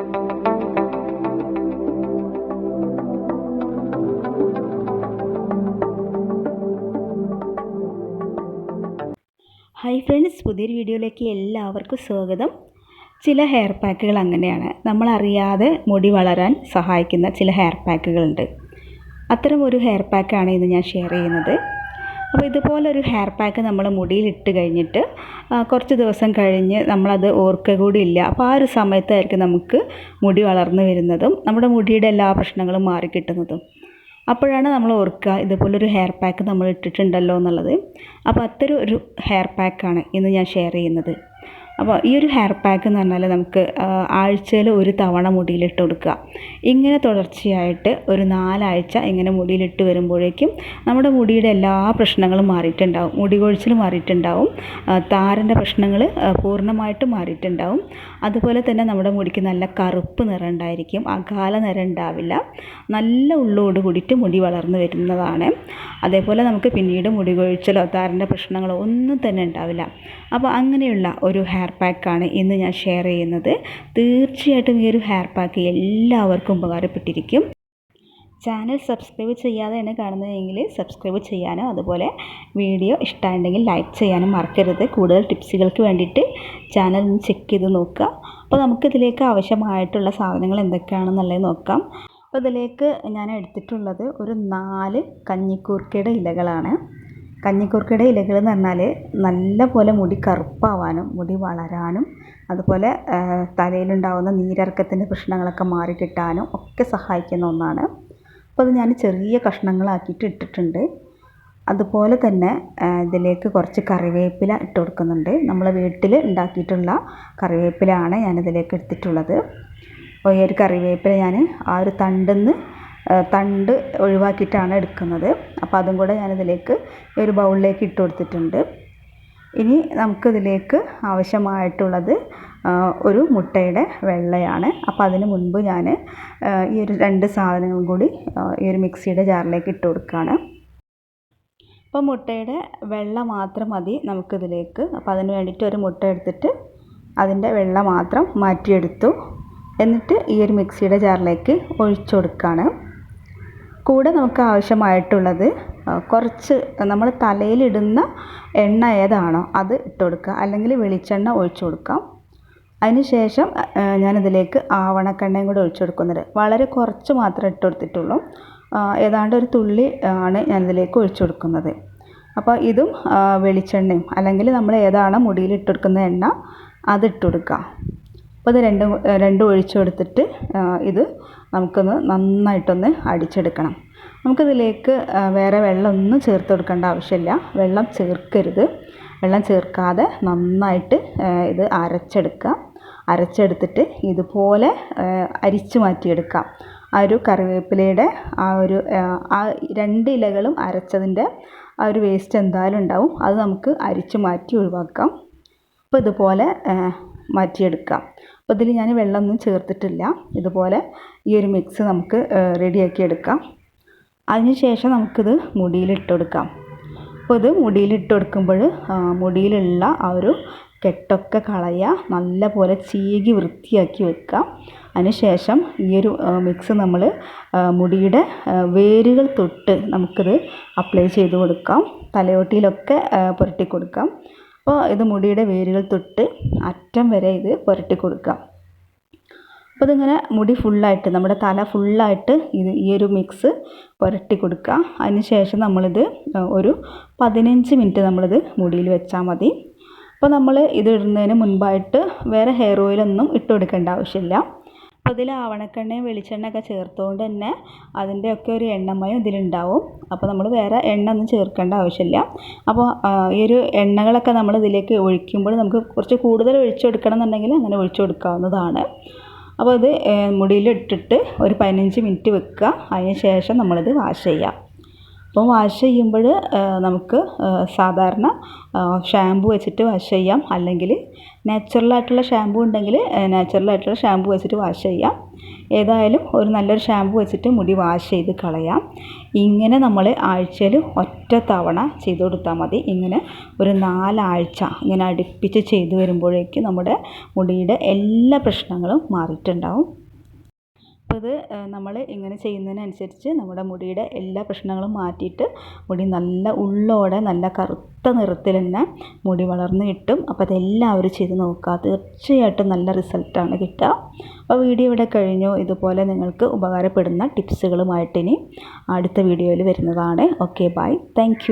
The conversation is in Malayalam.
ഹായ് ഫ്രണ്ട്സ് പുതിയൊരു വീഡിയോയിലേക്ക് എല്ലാവർക്കും സ്വാഗതം. ചില ഹെയർ പാക്കുകൾ അങ്ങനെയാണ്. നമ്മളറിയാതെ മുടി വളരാൻ സഹായിക്കുന്ന ചില ഹെയർ പാക്കുകളുണ്ട് അത്തരം ഒരു ഹെയർ പാക്കാണ് ഇന്ന് ഞാൻ ഷെയർ ചെയ്യുന്നത്. അപ്പോൾ ഇതുപോലൊരു ഹെയർ പാക്ക് നമ്മൾ മുടിയിൽ ഇട്ട് കഴിഞ്ഞിട്ട് കുറച്ച് ദിവസം കഴിഞ്ഞ് നമ്മളത് ഓർക്കുക കൂടി ഇല്ല. അപ്പോൾ ആ ഒരു സമയത്തായിരിക്കും നമുക്ക് മുടി വളർന്നു വരുന്നതും നമ്മുടെ മുടിയുടെ എല്ലാ പ്രശ്നങ്ങളും മാറിക്കിട്ടുന്നതും അപ്പോഴാണ് നമ്മൾ ഓർക്കുക ഇതുപോലൊരു ഹെയർ പാക്ക് നമ്മൾ ഇട്ടിട്ടുണ്ടല്ലോ എന്നുള്ളത്. അപ്പോൾ അത്തരം ഒരു ഹെയർ പാക്കാണ് ഇന്ന് ഞാൻ ഷെയർ ചെയ്യുന്നത്. അപ്പോൾ ഈ ഒരു ഹെയർ പാക്ക് എന്ന് പറഞ്ഞാൽ നമുക്ക് ആഴ്ചയിൽ ഒരു തവണ മുടിയിലിട്ട് കൊടുക്കുക. ഇങ്ങനെ തുടർച്ചയായിട്ട് ഒരു നാലാഴ്ച ഇങ്ങനെ മുടിയിലിട്ട് വരുമ്പോഴേക്കും നമ്മുടെ മുടിയുടെ എല്ലാ പ്രശ്നങ്ങളും മാറിയിട്ടുണ്ടാവും. മുടി കൊഴിച്ചിൽ മാറിയിട്ടുണ്ടാവും. താരന്റെ പ്രശ്നങ്ങൾ പൂർണമായിട്ടും മാറിയിട്ടുണ്ടാവും. അതുപോലെ തന്നെ നമ്മുടെ മുടിക്ക് നല്ല കറുപ്പ് നിറം ഉണ്ടായിരിക്കും. അകാല നിറം ഉണ്ടാവില്ല. നല്ല ഉള്ളോട് കൂടിയിട്ട് മുടി വളർന്നു വരുന്നതാണ്. അതേപോലെ നമുക്ക് പിന്നീട് മുടി കൊഴിച്ചിലോ താരന്റെ പ്രശ്നങ്ങളോ ഒന്നും തന്നെ ഉണ്ടാവില്ല. അപ്പോൾ അങ്ങനെയുള്ള ഒരു ഹെയർ പാക്കാണ് ഇന്ന് ഞാൻ ഷെയർ ചെയ്യുന്നത്. തീർച്ചയായിട്ടും ഈ ഒരു ഹെയർ പാക്ക് എല്ലാവർക്കും ഉപകാരപ്പെട്ടിരിക്കും. ചാനൽ സബ്സ്ക്രൈബ് ചെയ്യാതെ തന്നെ കാണുന്നതെങ്കിൽ സബ്സ്ക്രൈബ് ചെയ്യാനോ അതുപോലെ വീഡിയോ ഇഷ്ടമുണ്ടെങ്കിൽ ലൈക്ക് ചെയ്യാനും മറക്കരുത്. കൂടുതൽ ടിപ്സുകൾക്ക് വേണ്ടിയിട്ട് ചാനൽ ഒന്ന് ചെക്ക് ചെയ്ത് നോക്കുക. അപ്പോൾ നമുക്കിതിലേക്ക് ആവശ്യമായിട്ടുള്ള സാധനങ്ങൾ എന്തൊക്കെയാണെന്നുള്ളത് നോക്കാം. അപ്പോൾ ഇതിലേക്ക് ഞാൻ എടുത്തിട്ടുള്ളത് ഒരു നാല് കഞ്ഞിക്കൂർക്കയുടെ ഇലകളാണ്. കഞ്ഞിക്കൂർക്കയുടെ ഇലകൾ എന്ന് പറഞ്ഞാൽ നല്ല പോലെ മുടി കറുപ്പാവാനും മുടി വളരാനും അതുപോലെ തലയിലുണ്ടാകുന്ന നീരിറക്കത്തിന്റെ പ്രശ്നങ്ങളൊക്കെ മാറി കിട്ടാനും ഒക്കെ സഹായിക്കുന്ന ഒന്നാണ്. അപ്പോൾ അത് ഞാൻ ചെറിയ കഷ്ണങ്ങളാക്കിയിട്ട് ഇട്ടിട്ടുണ്ട്. അതുപോലെ തന്നെ ഇതിലേക്ക് കുറച്ച് കറിവേപ്പില ഇട്ട് കൊടുക്കുന്നുണ്ട്. നമ്മൾ വീട്ടിൽ ഉണ്ടാക്കിയിട്ടുള്ള കറിവേപ്പിലയാണ് ഞാനിതിലേക്ക് എടുത്തിട്ടുള്ളത്. അപ്പോൾ ഈ ഒരു കറിവേപ്പില ഞാൻ ആ ഒരു തണ്ടിന്ന് തണ്ട് ഒഴിവാക്കിയിട്ടാണ് എടുക്കുന്നത്. അപ്പോൾ അതും കൂടെ ഞാനിതിലേക്ക് ഒരു ബൗളിലേക്ക് ഇട്ട് കൊടുത്തിട്ടുണ്ട്. ഇനി നമുക്കിതിലേക്ക് ആവശ്യമായിട്ടുള്ളത് ഒരു മുട്ടയുടെ വെള്ളയാണ്. അപ്പോൾ അതിന് മുൻപ് ഞാൻ ഈ ഒരു രണ്ട് സാധനങ്ങളും കൂടി ഈ ഒരു മിക്സിയുടെ ജാറിലേക്ക് ഇട്ട് കൊടുക്കുകയാണ് അപ്പോൾ മുട്ടയുടെ വെള്ള മാത്രം മതി നമുക്കിതിലേക്ക്. അപ്പോൾ അതിന് വേണ്ടിയിട്ട് ഒരു മുട്ട എടുത്തിട്ട് അതിന്റെ വെള്ള മാത്രം മാറ്റിയെടുത്തു. എന്നിട്ട് ഈ ഒരു മിക്സിയുടെ ജാറിലേക്ക് ഒഴിച്ചു കൊടുക്കുകയാണ് കൂടെ നമുക്ക് ആവശ്യമായിട്ടുള്ളത് കുറച്ച് നമ്മൾ തലയിലിടുന്ന എണ്ണ ഏതാണോ അത് ഇട്ട് കൊടുക്കുക. അല്ലെങ്കിൽ വെളിച്ചെണ്ണ ഒഴിച്ചു കൊടുക്കാം. അതിന് ശേഷം ഞാനിതിലേക്ക് ആവണക്കെണ്ണയും കൂടെ ഒഴിച്ചു കൊടുക്കുന്നുണ്ട് വളരെ കുറച്ച് മാത്രമേ ഇട്ട് കൊടുത്തിട്ടുള്ളൂ. ഏതാണ്ട് ഒരു തുള്ളി ആണ് ഞാനിതിലേക്ക് ഒഴിച്ചു കൊടുക്കുന്നത്. അപ്പോൾ ഇതും വെളിച്ചെണ്ണയും അല്ലെങ്കിൽ നമ്മൾ ഏതാണ് മുടിയിൽ ഇട്ട് കൊടുക്കുന്ന എണ്ണ അത് ഇട്ട് കൊടുക്കുക. അപ്പോൾ ഇത് രണ്ടും രണ്ടും ഒഴിച്ചു കൊടുത്തിട്ട് ഇത് നമുക്കൊന്ന് നന്നായിട്ടൊന്ന് അടിച്ചെടുക്കണം. നമുക്കിതിലേക്ക് വേറെ വെള്ളമൊന്നും ചേർത്ത് കൊടുക്കേണ്ട ആവശ്യമില്ല. വെള്ളം ചേർക്കരുത്. വെള്ളം ചേർക്കാതെ നന്നായിട്ട് ഇത് അരച്ചെടുക്കുക. അരച്ചെടുത്തിട്ട് ഇതുപോലെ അരിച്ചു മാറ്റിയെടുക്കാം ആ ഒരു കറിവേപ്പിലയുടെ ആ ഒരു ആ, രണ്ട് ഇലകളും അരച്ചതിന്റെ ആ ഒരു വേസ്റ്റ് എന്തായാലും ഉണ്ടാവും. അത് നമുക്ക് അരിച്ചു മാറ്റി ഒഴിവാക്കാം. അപ്പോൾ ഇതുപോലെ മാറ്റിയെടുക്കാം അപ്പോൾ ഇതിൽ ഞാൻ വെള്ളമൊന്നും ചേർത്തിട്ടില്ല. ഇതുപോലെ ഈ ഒരു മിക്സ് നമുക്ക് റെഡിയാക്കി എടുക്കാം. അതിനുശേഷം നമുക്കിത് മുടിയിലിട്ട് കൊടുക്കാം. അപ്പോൾ ഇത് മുടിയിലിട്ട് കൊടുക്കുമ്പോൾ മുടിയിലുള്ള ആ ഒരു കെട്ടൊക്കെ കളയുക നല്ല പോലെ ചീകി വൃത്തിയാക്കി വെക്കാം. അതിനുശേഷം ഈ ഒരു മിക്സ് നമ്മൾ മുടിയുടെ വേരുകൾ തൊട്ട് നമുക്കിത് അപ്ലൈ ചെയ്ത് കൊടുക്കാം. തലയോട്ടിയിലൊക്കെ പുരട്ടി കൊടുക്കാം. അപ്പോൾ ഇത് മുടിയുടെ വേരുകൾ തൊട്ട് അറ്റം വരെ ഇത് പുരട്ടി കൊടുക്കാം. അപ്പോൾ ഇതിങ്ങനെ മുടി ഫുള്ളായിട്ട് നമ്മുടെ തല ഫുള്ളായിട്ട് ഇത് ഈ ഒരു മിക്സ് പുരട്ടി കൊടുക്കുക. അതിന് ശേഷം നമ്മളിത് ഒരു പതിനഞ്ച് മിനിറ്റ് നമ്മളിത് മുടിയിൽ വെച്ചാൽ മതി. അപ്പോൾ നമ്മൾ ഇത് ഇടുന്നതിന് മുൻപായിട്ട് വേറെ ഹെയർ ഓയിലൊന്നും ഇട്ട് കൊടുക്കേണ്ട ആവശ്യമില്ല. അപ്പോൾ ഇതിൽ ആവണക്കെണ്ണയും വെളിച്ചെണ്ണയൊക്കെ ചേർത്തുകൊണ്ട് തന്നെ അതിന്റെയൊക്കെ ഒരു എണ്ണമയം ഇതിലുണ്ടാവും. അപ്പോൾ നമ്മൾ വേറെ എണ്ണ ഒന്നും ചേർക്കേണ്ട ആവശ്യമില്ല. അപ്പോൾ ഈ ഒരു എണ്ണകളൊക്കെ നമ്മൾ ഇതിലേക്ക് ഒഴിക്കുമ്പോൾ നമുക്ക് കുറച്ച് കൂടുതൽ ഒഴിച്ചു കൊടുക്കണം എന്നുണ്ടെങ്കിൽ അങ്ങനെ ഒഴിച്ചു കൊടുക്കാവുന്നതാണ്. അപ്പോൾ ഇത് മുടിയിൽ ഇട്ടിട്ട് ഒരു പതിനഞ്ച് മിനിറ്റ് വെക്കുക. അതിന് ശേഷം നമ്മളിത് വാഷ് ചെയ്യുക. അപ്പോൾ വാഷ് ചെയ്യുമ്പോൾ നമുക്ക് സാധാരണ ഷാമ്പു വെച്ചിട്ട് വാഷ് ചെയ്യാം. അല്ലെങ്കിൽ നാച്ചുറലായിട്ടുള്ള ഷാമ്പു ഉണ്ടെങ്കിൽ നാച്ചുറലായിട്ടുള്ള ഷാമ്പു വെച്ചിട്ട് വാഷ് ചെയ്യാം. ഏതായാലും ഒരു നല്ലൊരു ഷാമ്പു വെച്ചിട്ട് മുടി വാഷ് ചെയ്ത് കളയാം. ഇങ്ങനെ നമ്മൾ ആഴ്ചയിൽ ഒറ്റ തവണ ചെയ്ത് കൊടുത്താൽ മതി. ഇങ്ങനെ ഒരു നാലാഴ്ച ഇങ്ങനെ അടുപ്പിച്ച് ചെയ്തു വരുമ്പോഴേക്കും നമ്മുടെ മുടിയുടെ എല്ലാ പ്രശ്നങ്ങളും മാറിയിട്ടുണ്ടാവും. അപ്പോൾ ഇത് നമ്മൾ ഇങ്ങനെ ചെയ്യുന്നതിനനുസരിച്ച് നമ്മുടെ മുടിയുടെ എല്ലാ പ്രശ്നങ്ങളും മാറ്റിയിട്ട് മുടി നല്ല ഉള്ളോടെ നല്ല കറുത്ത നിറത്തിൽ തന്നെ മുടി വളർന്ന് കിട്ടും. അപ്പോൾ അതെല്ലാവരും ചെയ്ത് നോക്കുക. തീർച്ചയായിട്ടും നല്ല റിസൾട്ടാണ് കിട്ടുക. അപ്പോൾ വീഡിയോ ഇവിടെ കഴിഞ്ഞു. ഇതുപോലെ നിങ്ങൾക്ക് ഉപകാരപ്പെടുന്ന ടിപ്സുകളുമായിട്ട് ഇനി അടുത്ത വീഡിയോയിൽ വരുന്നതാണ്. Okay bye. താങ്ക്